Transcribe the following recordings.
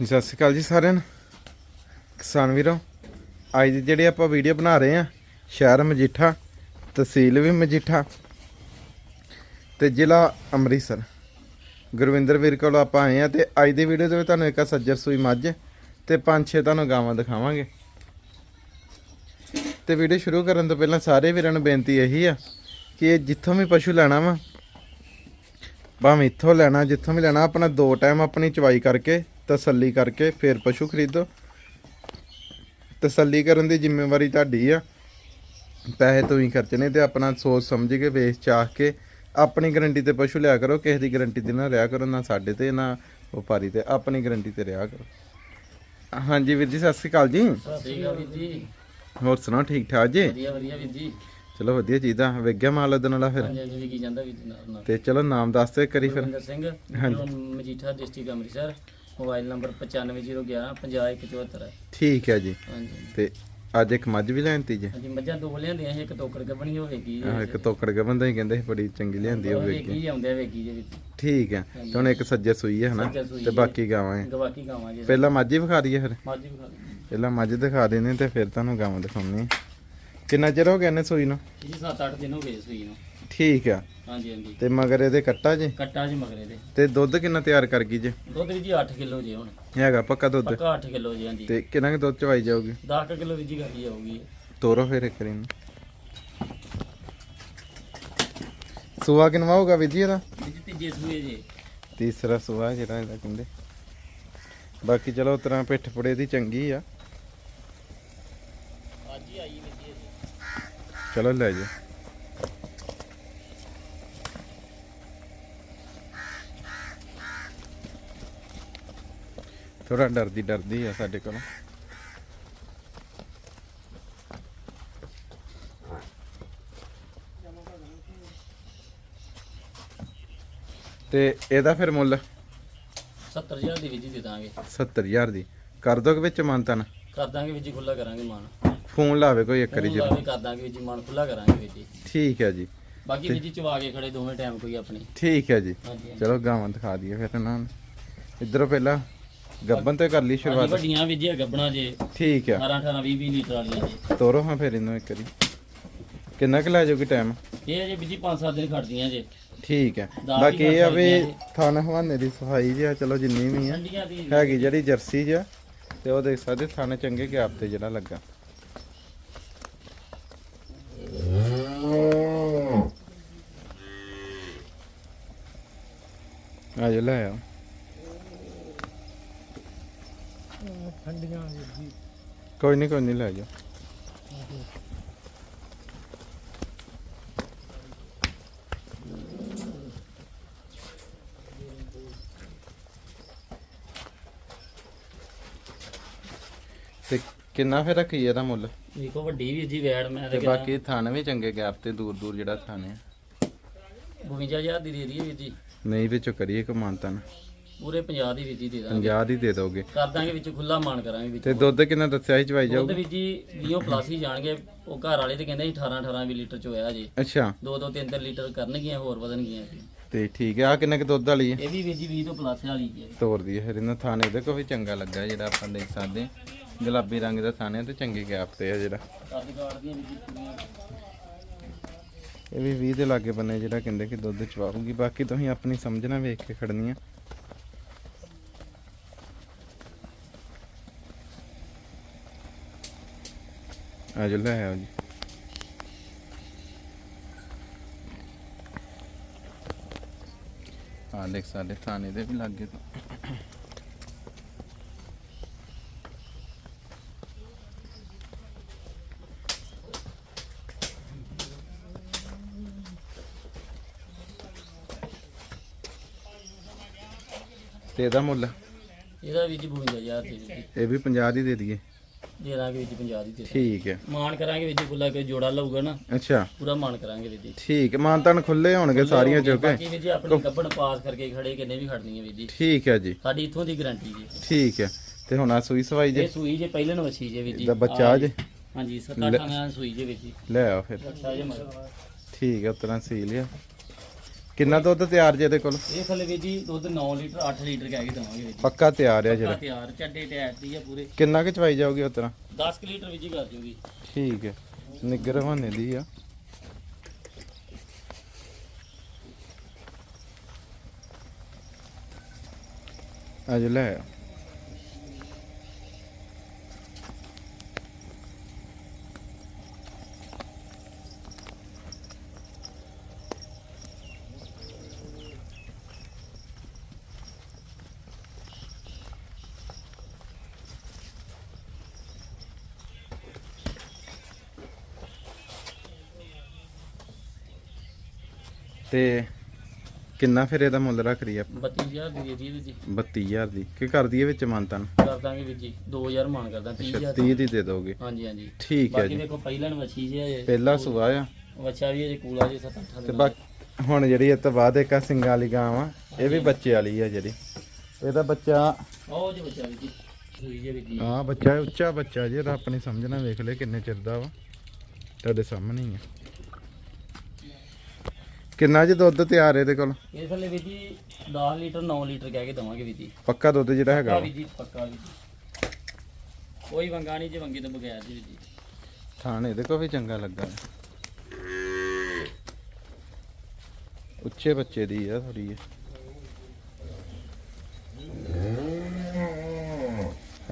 ਸਤਿ ਸ਼੍ਰੀ ਅਕਾਲ ਜੀ ਸਾਰਿਆਂ ਨੂੰ। ਕਿਸਾਨ ਵੀਰੋ, ਅੱਜ ਦੀ ਜਿਹੜੀ ਆਪਾਂ ਵੀਡੀਓ ਬਣਾ ਰਹੇ ਆ ਸ਼ਹਿਰ ਮਜੀਠਾ, ਤਹਿਸੀਲ ਵੀ ਮਜੀਠਾ ਤੇ ਜ਼ਿਲ੍ਹਾ ਅੰਮ੍ਰਿਤਸਰ। ਗੁਰਵਿੰਦਰ ਵੀਰ ਕੋਲ ਆਪਾਂ ਆਏ ਆ ਤੇ ਅੱਜ ਦੀ ਵੀਡੀਓ ਦੇ ਵਿੱਚ ਤੁਹਾਨੂੰ ਇੱਕ ਸੱਜਰ ਸੂਈ ਮੱਝ ਤੇ ਪੰਜ ਛੇ ਤੁਹਾਨੂੰ ਗਾਵਾਂ ਦਿਖਾਵਾਂਗੇ। ਤੇ ਵੀਡੀਓ ਸ਼ੁਰੂ ਕਰਨ ਤੋਂ ਪਹਿਲਾਂ ਸਾਰੇ ਵੀਰਾਂ ਨੂੰ ਬੇਨਤੀ ਇਹੀ ਆ ਕਿ ਇਹ ਜਿੱਥੋਂ ਵੀ ਪਸ਼ੂ ਲੈਣਾ ਵਾ, ਭਾਵੇਂ ਇੱਥੋਂ ਲੈਣਾ, ਜਿੱਥੋਂ ਵੀ ਲੈਣਾ, ਆਪਣਾ ਦੋ ਟਾਈਮ ਆਪਣੀ ਚਵਾਈ ਕਰਕੇ ਤਸੱਲੀ ਕਰਕੇ ਫਿਰ ਪਸ਼ੂ ਖਰੀਦੋ। ਤਸੱਲੀ ਕਰਨ ਦੀ ਜ਼ਿੰਮੇਵਾਰੀ ਤੁਹਾਡੀ ਆ। ਪੈਸੇ ਤੁਸੀਂ ਖਰਚਣੇ ਤੇ ਆਪਣਾ ਸੋਚ ਸਮਝ ਕੇ ਵੇਚ ਚਾਹ ਕੇ ਆਪਣੀ ਗਰੰਟੀ ਤੇ ਪਸ਼ੂ ਲਿਆ ਕਰੋ। ਕਿਸੇ ਦੀ ਗਰੰਟੀ ਤੇ ਨਾ ਰਿਹਾ ਕਰੋ ਨਾ ਸਾਡੇ ਤੇ ਨਾ ਵਪਾਰੀ ਤੇ। ਆਪਣੀ ਗਰੰਟੀ ਤੇ ਰਿਹਾ ਕਰੋ। ਹਾਂਜੀ ਵੀਰ ਜੀ ਸਤਿ ਸ਼੍ਰੀ ਅਕਾਲ ਜੀ। ਸਤਿ ਸ਼੍ਰੀ ਅਕਾਲ ਵੀਰ ਜੀ। ਹੋਰ ਸੁਣਾਓ ਠੀਕ ਠਾਕ ਜੀ? ਵਧੀਆ ਵਧੀਆ ਵੀਰ ਜੀ। ਚਲੋ ਵਧੀਆ ਚੀਜ਼ਾਂ ਵੇਗਿਆ ਮਾਲ ਉਹਦੇ ਨਾਲ ਫਿਰ। ਹਾਂਜੀ ਹਾਂਜੀ ਵੀ ਕੀ ਜਾਂਦਾ ਵੀਰ ਜੀ ਨਾਲ ਨਾਲ। ਤੇ ਚਲੋ ਨਾਮ ਦੱਸ ਦਿਓ ਇੱਕ ਵਾਰੀ ਫਿਰ। ਸਿੰਘ ਹਾਂਜੀ। Majitha district Amritsar. Mobile number 9501 50174 ਹੈ ਠੀਕ ਹੈ ਜੀ। ਹਾਂਜੀ। ਤੇ ਅੱਜ ਇੱਕ ਮੱਝ ਵੀ ਲੈਣਤੀ ਜੀ? ਹਾਂਜੀ ਮੱਝਾਂ ਦੋ ਲਿਆਂਦੀਆਂ ਸੀ ਇੱਕ ਤੋਕੜ ਗੱਬਣੀ ਹੋਵੇਗੀ ਆਹ ਇੱਕ ਤੋਕੜ ਕੇ ਬੰਦਾ ਹੀ ਕਹਿੰਦੇ ਸੀ ਬੜੀ ਚੰਗੀ ਲਿਆਂਦੀ ਹੋਵੇਗੀ ਵੇਗੀ ਆਉਂਦੇ ਵੇਗੀ ਦੇ ਵਿੱਚ। ਠੀਕ ਹੈ। ਤੇ ਹੁਣ ਇੱਕ ਸੱਜੇ ਸੂਈ ਹੈ ਹਨਾ? ਸੂਈ ਤੇ ਹੈ। ਬਾਕੀ ਗਾਵਾਂ ਹੈ ਗਵਾਕੀ ਗਾਵਾਂ ਜੀ। ਪਹਿਲਾਂ ਮੱਝ ਹੀ ਵਿਖਾ ਦਈਏ ਫਿਰ? ਮੱਝ ਵੀ ਖਾ ਲਈ ਪਹਿਲਾਂ ਮੱਝ ਦਿਖਾ ਦੇਣੇ ਤੇ ਫਿਰ ਤੁਹਾਨੂੰ ਗਾਵਾਂ ਦਿਖਾਉਣੀ ਕਿੰਨਾ ਚਿਰ ਹੋ ਗਿਆ ਨੇ ਸੂਈ ਨੂੰ? ਜੀ 7-8 ਦਿਨ ਹੋ ਗਏ ਸੂਈ ਨੂੰ। ਠੀਕ ਆ। ਹਾਂਜੀ ਹਾਂਜੀ। ਤੇ ਮਗਰ ਇਹਦੇ ਕੱਟਾ ਜੀ? ਕੱਟਾ ਜੀ ਮਗਰੇ ਦੇ ਤੇ ਦੁੱਧ ਕਿੰਨਾ ਤਿਆਰ ਕਰ ਗਈ ਜੀ? ਦੁੱਧ ਵੀ ਜੀ 8 ਕਿਲੋ ਜੀ ਹੁਣ। ਹੈਗਾ ਪੱਕਾ ਦੁੱਧ? ਪੱਕਾ 8 ਕਿਲੋ ਜੀ ਹਾਂਜੀ। ਤੇ ਕਿੰਨਾ ਕੁ ਦੁੱਧ ਚਵਾਈ ਜਾਊਗੀ? 10 ਕਿਲੋ ਵੀ ਜੀ ਗਾੜੀ ਆਊਗੀ ਤੋਰੋ ਫਿਰ ਇੱਕ ਵਾਰੀ ਨੂੰ ਸੂਆ ਕਿਨਵਾ ਹੋਗਾ ਵੀਰ ਜੀ ਇਹਦਾ? ਜੀ ਤੀਜੇ ਸੂਏ ਜੀ। ਤੀਸਰਾ ਸੂਆ ਜਿਹੜਾ ਇਹਦਾ ਕਹਿੰਦੇ। ਬਾਕੀ ਚਲੋ ਤਰ੍ਹਾਂ ਪਿੱਠ ਪੁੜੇ ਦੀ ਚੰਗੀ ਆ। ਅੱਜ ਹੀ ਆਈ ਵੀਰ ਜੀ। ਚਲੋ ਲੈ ਜਾ ਥੋੜਾ ਡਰਦੀ ਡਰਦੀ ਆ ਸਾਡੇ ਕੋਲੋਂ। ਤੇ ਇਹਦਾ ਫਿਰ ਮੁੱਲ? 70000 ਦੀ ਵੀ ਜੀ ਦੇ ਦਾਂਗੇ। 70000 ਦੀ। ਕਰ ਦੋਗੇ ਵਿੱਚ ਮਾਨਤਨ ਕਰ ਦਾਂਗੇ ਵੀ ਜੀ ਖੁੱਲਾ ਕਰਾਂਗੇ ਮਾਨ। ਫੋਨ ਲਾਵੇ ਕੋਈ ਇੱਕ ਵਾਰੀ ਜੀ ਲਾ ਕੇ ਕਰ ਦਾਂਗੇ ਵੀ ਜੀ ਮਾਨ ਖੁੱਲਾ ਕਰਾਂਗੇ ਵੀ ਜੀ। ਠੀਕ ਹੈ ਜੀ। ਬਾਕੀ ਵੀ ਜੀ ਚਵਾ ਕੇ ਖੜੇ ਦੋਵੇਂ ਟਾਈਮ ਕੋਈ ਆਪਣੀ। ਠੀਕ ਹੈ ਜੀ। ਚਲੋ ਗਾਵਾਂ ਦਿਖਾ ਦਈਏ ਫਿਰ ਇਹਨਾਂ ਨੂੰ। ਇਧਰੋਂ ਪਹਿਲਾਂ ਗੱਬਨ ਤੇ ਕਰ ਲਈ ਸ਼ੁਰੂਆਤ। ਵੱਡੀਆਂ ਵੀ ਜੀ ਗੱਬਣਾ ਜੇ। ਠੀਕ ਆ। 18 18 20 20 ਲੀਟਰ ਵਾਲੀਆਂ ਜੀ। ਤੋਰੋ ਹਾਂ ਫਿਰ ਇਹਨੂੰ ਇੱਕ ਵਾਰੀ। ਕਿੰਨਾ ਕੁ ਲੈ ਜਾਊਗੀ ਟਾਈਮ ਇਹ ਜੇ ਵੀ ਜੀ 5-7 ਦਿਨ ਖੜਦੀਆਂ ਜੇ। ਠੀਕ ਹੈ ਬਾਕੀ ਇਹ ਆ ਵੀ ਥਣ ਹਵਾਨੇ ਦੀ ਸਫ਼ਾਈ ਜੀ ਆ ਚਲੋ ਜਿੰਨੀ ਵੀ ਆ। ਹੈਗੀ ਜਿਹੜੀ ਜਰਸੀ ਜੀ ਆ ਤੇ ਉਹ ਦੇਖ ਸਕਦੇ ਥਣ ਚੰਗੇ ਗੈਪ ਤੇ ਜਿਹੜਾ ਲੱਗਾ। ਆ ਜੋ ਲੈ ਆ ਠੰਡੀਆਂ ਕੋਈ ਨਹੀਂ ਕੋਈ ਨਹੀਂ ਲੈ ਜਾ ਤੇ ਕਿੰਨਾ ਫਿਰ ਰੱਖੀ ਇਹਦਾ ਮੁੱਲ? ਦੇਖੋ ਵੱਡੀ ਵੀ ਜੀ ਵੈੜ ਮੈਂ ਤੇ ਤੇ ਬਾਕੀ ਥਣ ਵੀ ਚੰਗੇ ਗੈਪ ਤੇ ਦੂਰ ਦੂਰ ਜਿਹੜਾ ਥਣ ਹੈ 52000 ਦੀ ਦੇ ਦਈਏ ਵੀ ਜੀ। ਨਹੀਂ ਵਿੱਚੋਂ ਕਰੀਏ ਕਮਾਨਤਨ ਪੂਰੇ 50 ਦੀ ਵੀ ਜੀ ਦੇ ਦਾਂਗੇ। 50 ਦੀ ਦੇ ਦੋਗੇ। ਕਰ ਦਾਂਗੇ ਵਿੱਚ ਖੁੱਲਾ ਮਾਨ ਕਰਾਂਗੇ ਵਿੱਚ ਤੇ ਦੁੱਧ ਕਿੰਨਾ ਦੱਸਿਆ ਸੀ ਚਵਾਈ ਦੁੱਧ ਜਾਊਗੀ ਵੀ ਜੀ 20 ਪਲੱਸ ਹੀ ਜਾਣਗੇ। ਉਹ ਘਰ ਵਾਲੇ ਤੇ ਕਹਿੰਦੇ ਸੀ 18 18 ਵੀ ਲੀਟਰ ਚ ਹੋਇਆ ਜੀ। ਅੱਛਾ। ਦੋ ਦੋ ਤਿੰਨ ਤਿੰਨ ਲੀਟਰ ਕਰਨਗੀਆਂ ਹੋਰ ਵਧਣਗੀਆਂ ਤੇ ਠੀਕ ਹੈ ਆ ਕਿੰਨਾ ਕੁ ਦੁੱਧ ਵਾਲੀ ਹੈ? ਇਹ ਵੀ ਜੀ 20 ਤੋਂ ਪਲੱਸ ਵਾਲੀ ਜੀ ਤੋਰ ਦੀ ਫਿਰ ਇਹਨਾਂ ਥਾਣੇ ਇਹਦੇ ਕੋ ਵੀ ਚੰਗਾ ਲੱਗਾ ਜਿਹੜਾ ਆਪਾਂ ਦੇਖ ਸਕਦੇ ਹਾਂ। ਗੁਲਾਬੀ ਰੰਗ ਦਾ ਥਾਣੇ ਤੇ ਚੰਗੇ ਗੈਪ ਤੇ ਆ ਜਿਹੜਾ। ਵੀ ਇਹ ਵੀ 20 ਦੇ ਲਾਗੇ ਬੰਨੇ ਜਿਹੜਾ ਕਹਿੰਦੇ ਕਿ ਦੁੱਧ ਚਵਾਉਗੀ ਬਾਕੀ ਤੁਸੀਂ ਆਪਣੀ ਸਮਝਣਾ ਵੇਖ ਕੇ ਖੜਨੀ ਆ ਆ ਜੋ ਲੈ ਆਓ ਜੀ। ਆ ਦੇਖ ਸਾਡੇ ਥਾਣੇ ਦੇ ਵੀ ਲੱਗੇ ਤਾਂ। ਤੇ ਇਹਦਾ ਮੁੱਲ? ਇਹਦਾ ਵੀ ਜੀ 52000 ਦੀ ਜੀ ਇਹ ਵੀ 50 ਦੀ ਦੇ ਦਈਏ। ਦੇ ਦਾਂਗੇ ਵੀ ਜੀ 50 ਦੀ ਦੇ ਠੀਕ ਹੈ। ਮਾਨ ਕਰਾਂਗੇ ਵੀ ਜੀ ਖੁੱਲਾ ਕੋਈ ਜੋੜਾ ਲਊਗਾ ਨਾ ਅੱਛਾ। ਪੂਰਾ ਮਾਨ ਕਰਾਂਗੇ ਵੀ ਜੀ। ਠੀਕ ਹੈ ਮਾਨਤਨ ਖੁੱਲੇ ਹੋਣਗੇ ਸਾਰੀਆਂ ਚੋਕੇ ਬਾਕੀ ਵੀ ਜੀ ਆਪਣੀ ਗੱਬਣ ਪਾਸ ਕਰਕੇ ਖੜੇ ਕਿੰਨੇ ਵੀ ਖੜਨੀਆਂ ਵੀ ਜੀ। ਠੀਕ ਹੈ ਜੀ। ਸਾਡੀ ਇੱਥੋਂ ਦੀ ਗਾਰੰਟੀ ਜੀ। ਠੀਕ ਹੈ। ਤੇ ਹੁਣ ਆ ਸੂਈ ਸਵਾਈ ਇਹ ਜੇ ਸੂਈ ਜੇ ਪਹਿਲੇ ਨੂੰ ਵਸੀ ਜੇ ਵੀ ਜੀ। ਦਾ ਬੱਚਾ ਜੇ? ਹਾਂਜੀ 7-8 ਆਣਾ ਸੂਈ ਜੇ ਵਿੱਚ ਜੀ। ਲੈ ਆਓ ਫਿਰ। ਅੱਛਾ ਜੇ ਮਗਰ ਠੀਕ ਹੈ ਉਤਰਾ ਸੀ ਲਿਆ ਕਿੰਨਾ ਦੁੱਧ ਤਿਆਰ ਜੇ ਇਹਦੇ ਕੋਲ? ਇਹ ਥੱਲੇ ਵੀਰ ਜੀ ਦੁੱਧ 9 ਲੀਟਰ 8 ਲੀਟਰ ਕਹਿ ਕੇ ਦਵਾਂਗੇ ਵੀਰ ਜੀ। ਪੱਕਾ ਤਿਆਰ ਆ ਪੱਕਾ ਜਿਹੜਾ ਤਿਆਰ ਚੱਡੇ ਟੈਟ ਦੀ ਆ ਪੂਰੇ। ਕਿੰਨਾ ਕੁ ਚਵਾਈ ਜਾਊਗੀ ਉਸ ਤਰ੍ਹਾਂ? 10 ਕੁ ਲੀਟਰ ਵੀਰ ਜੀ ਕਰ ਜੂਗੀ ਠੀਕ ਹੈ। ਨਿੱਗਰ ਹਵਾਨੇ ਦੀ ਆ। ਅੱਜ ਲੈ ਆ। ਤੇ ਕਿੰਨਾ ਫਿਰ ਇਹਦਾ ਮੁੱਲ ਰੱਖ ਰਹੀ ਆ? 32000 ਦੀ ਦੇ ਦੀ ਵੀਰ ਜੀ। 32000 ਦੀ। ਕੀ ਕਰਦੀ ਹੈ ਵਿੱਚ ਮਾਨਤਨ ਕਰ ਦਾਂਗੇ ਵੀਰ ਜੀ। 2000 ਮਾਨ ਕਰਦਾ 30000 30 ਦੀ ਦੇ ਦੋਗੇ। ਹਾਂਜੀ ਹਾਂਜੀ। ਠੀਕ ਹੈ ਬਾਕੀ ਜੀ। ਦੇਖੋ ਪਹਿਲਾਂ ਵਛੀ ਜੇ ਹੈ ਪਹਿਲਾ ਸੁਆ ਆ। ਵਛਾ ਵੀ ਹੈ ਕੂਲਾ ਜੇ 7 8 ਤੇ ਬਾਕੀ ਹੁਣ ਜਿਹੜੀ ਇਹ ਤੋਂ ਬਾਅਦ ਇੱਕ ਆ ਸਿੰਗਾਂ ਵਾਲੀ ਗਾਂ ਆ ਇਹ ਵੀ ਬੱਚੇ ਵਾਲੀ ਆ ਜਿਹੜੀ। ਇਹਦਾ ਬੱਚਾ ਉਹ ਜੇ ਜੀ। ਆ ਬੱਚਾ ਉੱਚਾ ਬੱਚਾ ਜੀ ਇਹਦਾ ਆਪਣੀ ਸਮਝਣਾ ਵੇਖ ਲੈ ਕਿੰਨੇ ਚਿਰ ਦਾ ਵਾ। ਤੁਹਾਡੇ ਸਾਹਮਣੇ ਹੀ ਆ। ਕਿੰਨਾ ਜੀ ਦੁੱਧ ਤਿਆਰ ਇਹਦੇ ਕੋਲ? ਇਹ ਥੱਲੇ ਵੀਰ ਜੀ 10 ਲੀਟਰ 9 ਲੀਟਰ ਕਹਿ ਕੇ ਦਵਾਂਗੇ ਵੀਰ ਜੀ। ਪੱਕਾ ਦੁੱਧ ਜਿਹੜਾ ਹੈਗਾ ਵਾ। ਜੀ ਪੱਕਾ ਵੀਰ ਜੀ। ਕੋਈ ਵੰਗਾ ਨਹੀਂ ਜੇ ਵੰਗੇ ਤੋਂ ਬਗੈਰ ਜੀ ਜੀ। ਥਾਣ ਇਹਦੇ ਕੋਲ ਵੀ ਚੰਗਾ ਲੱਗਾ। ਉੱਚੇ ਬੱਚੇ ਦੀ ਆ ਥੋੜੀ ਜਿਹੀ।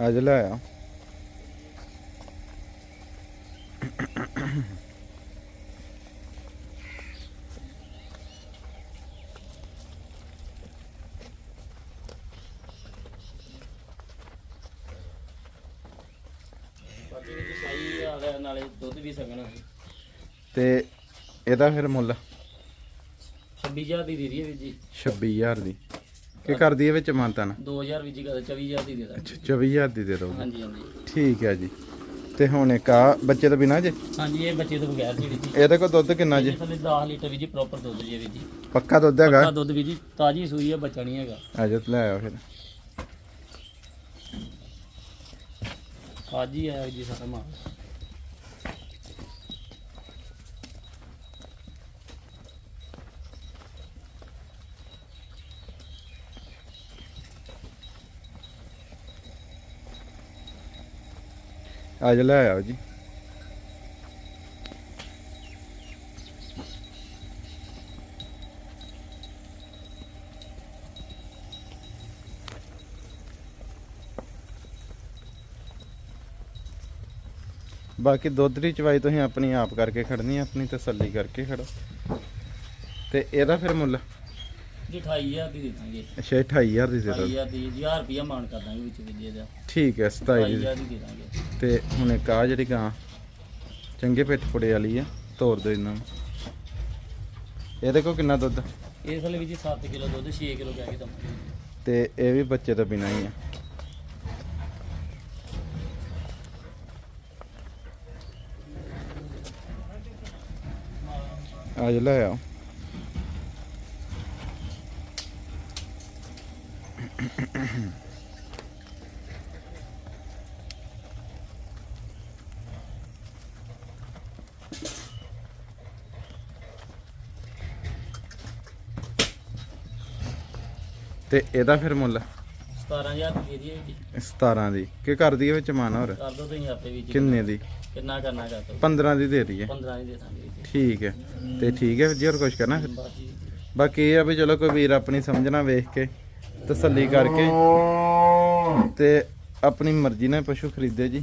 ਅੱਜ ਲੈ ਆ। ਬਾਕੀ ਵੀਰ ਜੀ ਸ਼ਾਹੀ ਵਾਲਾ ਨਾਲੇ ਦੁੱਧ ਵੀ ਸਕਣਾ ਤੇ ਇਹਦਾ ਫਿਰ ਮੁੱਲ? 26000 ਦੀ ਦੇ ਵੀਰ ਜੀ। 26000 ਦੀ। ਕੀ ਕਰਦੀ ਹੈ ਵਿੱਚ ਮਾਨਤਨ 2000 ਵੀਰ ਜੀ ਕਰ 24000 ਦੀ ਦੇ ਦਾਂਗੇ। 24000 ਦੀ ਦੇ ਦੋਗੇ ਹਾਂਜੀ ਹਾਂਜੀ। ਠੀਕ ਹੈ ਜੀ। ਤੇ ਹੁਣ ਇੱਕ ਆ ਬੱਚੇ ਤੋਂ ਬਿਨਾ ਜੇ? ਹਾਂਜੀ ਇਹ ਬੱਚੇ ਤੋਂ ਬਗੈਰ ਜੀ ਵੀਰ ਜੀ। ਇਹਦੇ ਕੋਲ ਦੁੱਧ ਕਿੰਨਾ ਜੀ? ਥੱਲੇ 10 ਲੀਟਰ ਵੀਰ ਜੀ ਪ੍ਰੋਪਰ ਦੁੱਧ ਜੀ ਵੀਰ ਜੀ। ਪੱਕਾ ਦੁੱਧ ਹੈਗਾ? ਪੱਕਾ ਦੁੱਧ ਵੀਰ ਜੀ ਤਾਜੀ ਸੂਈ ਹੈ ਬੱਚਾ ਨਹੀਂ ਹੈਗਾ। ਆਜੋ ਲੈ ਆਓ ਫਿਰ। ਅੱਜ ਹੀ ਆਇਆ ਜੀ ਸਾਰਾ ਮਾਲ। ਅੱਜ ਲੈ ਆਓ ਜੀ। ਬਾਕੀ ਦੁੱਧ ਦੀ ਚਵਾਈ ਤੁਸੀਂ ਆਪਣੀ ਆਪ ਕਰਕੇ ਖੜਨੀ ਹੈ ਆਪਣੀ ਤਸੱਲੀ ਕਰਕੇ ਖੜੋ। ਤੇ ਇਹਦਾ ਫਿਰ ਮੁੱਲ? ਜੀ 28000 ਦੀ ਦੇ ਦਾਂਗੇ। ਅੱਛਾ 28000 ਦੀ ਦੇ ਦੋ 28000 ਦੀ 1000 ਰੁਪਿਆ ਮਾਨ ਕਰ ਦਾਂਗੇ ਵਿੱਚ ਠੀਕ ਹੈ 27 ਦੀ 28000 ਦੀ ਦੇ ਦਾਂਗੇ। ਤੇ ਹੁਣ ਇੱਕ ਆ ਜਿਹੜੀ ਗਾਂ ਚੰਗੇ ਪਿੱਠ ਪੁੜੇ ਵਾਲੀ ਆ ਤੋਰ ਦੋ ਇਹਨਾਂ ਨੂੰ। ਇਹਦੇ ਕੋਲ ਕਿੰਨਾ ਦੁੱਧ। ਥੱਲੇ ਵੀਰ ਜੀ 7 ਕਿਲੋ ਦੁੱਧ 6 ਕਿਲੋ ਕਹਿ ਕੇ ਤੇ ਇਹ ਵੀ ਬੱਚੇ ਤੋਂ ਬਿਨਾ ਹੀ ਆ। ਅੱਜ ਲੈ ਆਓ ਤੇ ਇਹਦਾ ਫਿਰ ਮੁੱਲ? 17000 ਦੀ ਦੇ ਦਈਏ ਵੀਰ ਜੀ 17 ਦੀ। ਕੀ ਕਰਦੀ ਹੈ ਵਿੱਚ ਮਾਨ ਹੋਰ? ਕਰ ਦੋ ਤੁਸੀਂ ਆਪੇ ਜੀ ਕਿੰਨੇ ਦੀ? ਕਿੰਨਾ ਕਰਨਾ ਕਰ ਦੋ? 15 ਦੀ ਦੇ ਹੈ 15 ਦੀ ਦੇ ਦਾਂਗੇ। ਜੀ ਠੀਕ ਹੈ ਤੇ ਠੀਕ ਹੈ ਜੀ, ਹੋਰ ਕੁਝ ਕਰਨਾ ਫਿਰ? ਬਾਕੀ ਇਹ ਆ ਵੀ ਚਲੋ ਕੋਈ ਵੀਰ ਆਪਣੀ ਸਮਝਣਾ ਵੇਖ ਕੇ ਤਸੱਲੀ ਕਰਕੇ ਤੇ ਆਪਣੀ ਮਰਜ਼ੀ ਨਾਲ ਪਸ਼ੂ ਖਰੀਦੇ ਜੀ